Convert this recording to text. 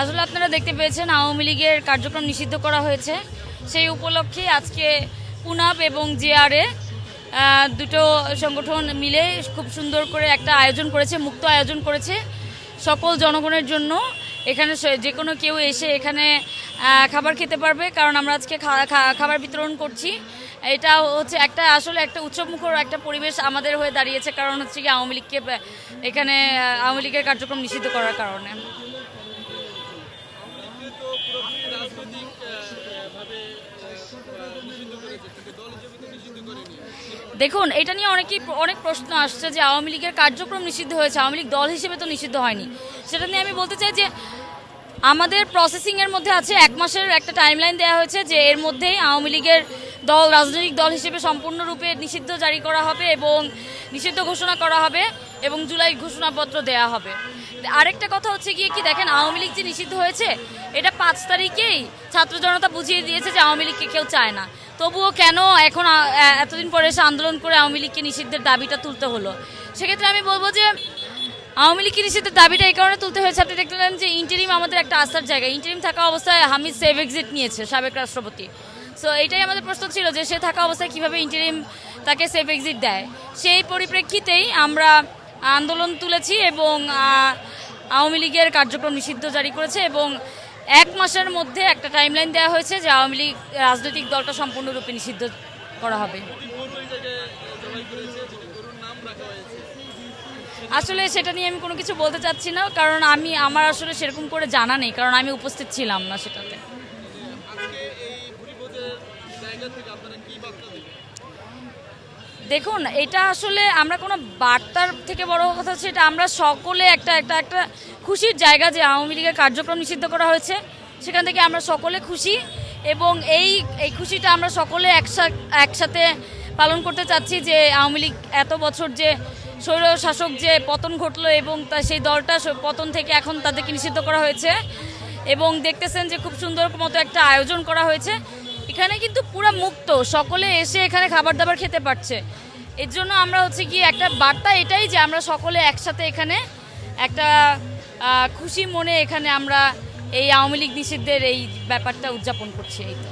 আসলে আপনারা দেখতে পেয়েছেন, আওয়ামী লীগের কার্যক্রম নিষিদ্ধ করা হয়েছে। সেই উপলক্ষে আজকে পুনাব এবং জেআরএ দুটো সংগঠন মিলে খুব সুন্দর করে একটা আয়োজন করেছে, মুক্ত আয়োজন করেছে সকল জনগণের জন্য। এখানে যে কোনো কেউ এসে এখানে খাবার খেতে পারবে, কারণ আমরা আজকে খাবার বিতরণ করছি। এটা হচ্ছে একটা আসলে একটা উৎসবমুখর একটা পরিবেশ আমাদের হয়ে দাঁড়িয়েছে, কারণ হচ্ছে কি আওয়ামী লীগকে এখানে আওয়ামী লীগের কার্যক্রম নিষিদ্ধ করার কারণে। দেখুন, এটা নিয়ে অনেকেই অনেক প্রশ্ন আসছে যে আওয়ামী লীগের কার্যক্রম নিষিদ্ধ হয়েছে, আওয়ামী লীগ দল হিসেবে তো নিষিদ্ধ হয়নি। সেটা নিয়ে আমি বলতে চাই যে আমাদের প্রসেসিংয়ের মধ্যে আছে এক মাসের একটা টাইমলাইন দেওয়া হয়েছে যে এর মধ্যেই আওয়ামী লীগের দল, রাজনৈতিক দল হিসেবে সম্পূর্ণরূপে নিষিদ্ধ জারি করা হবে এবং নিষিদ্ধ ঘোষণা করা হবে এবং জুলাই ঘোষণাপত্র দেওয়া হবে। আরেকটা কথা হচ্ছে গিয়ে কি দেখেন, আওয়ামী লীগ যে নিষিদ্ধ হয়েছে, এটা পাঁচ তারিখেই ছাত্র জনতা বুঝিয়ে দিয়েছে যে আওয়ামী লীগকে কেউ চায় না। তবুও কেন এখন এতদিন পরে এসে আন্দোলন করে আওয়ামী লীগকে নিষিদ্ধের দাবিটা তুলতে হলো? সেক্ষেত্রে আমি বলব যে আওয়ামী লীগ নিষিদ্ধের দাবিটা এই কারণে তুলতে হয়েছে। আপনি দেখলেন যে ইন্টারিম আমাদের একটা আস্থার জায়গা। ইন্টারিম থাকা অবস্থায় হামিদ সেভ এক্সিট নিয়েছে সাবেক রাষ্ট্রপতি। সো এইটাই আমাদের প্রশ্ন ছিল যে সে থাকা অবস্থায় কীভাবে ইন্টারিম তাকে সেভ এক্সিট দেয়। সেই পরিপ্রেক্ষিতেই আমরা আন্দোলন তুলেছি এবং আওয়ামী লীগের কার্যক্রম নিষিদ্ধ জারি করেছে এবং এক মাসের মধ্যে একটা টাইমলাইন দেওয়া হয়েছে যে আওয়ামী লীগ রাজনৈতিক দলটা সম্পূর্ণরূপে নিষিদ্ধ করা হবে। আসলে সেটা নিয়ে আমি কোনো কিছু বলতে চাচ্ছি না কারণ আমি আমার আসলে সেরকম করে জানা নেই কারণ আমি উপস্থিত ছিলাম না সেটাতে। দেখুন এটা আসলে আমরা কোনো বার্তার থেকে বড় কথা হচ্ছে এটা আমরা সকলে একটা একটা একটা খুশির জায়গা যে আওয়ামী লীগের কার্যক্রম নিষিদ্ধ করা হয়েছে সেখান থেকে আমরা সকলে খুশি এবং এই এই খুশিটা আমরা সকলে একসা- একসাথে পালন করতে চাচ্ছি যে আওয়ামী লীগ এত বছর যে স্বৈর শাসক যে পতন ঘটলো এবং তা সেই দলটা পতন থেকে এখন তাদেরকে নিষিদ্ধ করা হয়েছে এবং দেখতেছেন যে খুব সুন্দর মতো একটা আয়োজন করা হয়েছে। এখানে কিন্তু পুরো মুক্ত, সকলে এসে এখানে খাবার দাবার খেতে পারছে। এর জন্য আমরা হচ্ছে কি একটা বার্তা এটাই যে আমরা সকলে একসাথে এখানে একটা খুশি মনে এখানে আমরা এই আওয়ামী লীগ নিষিদ্ধের এই ব্যাপারটা উদযাপন করছি, এই তো।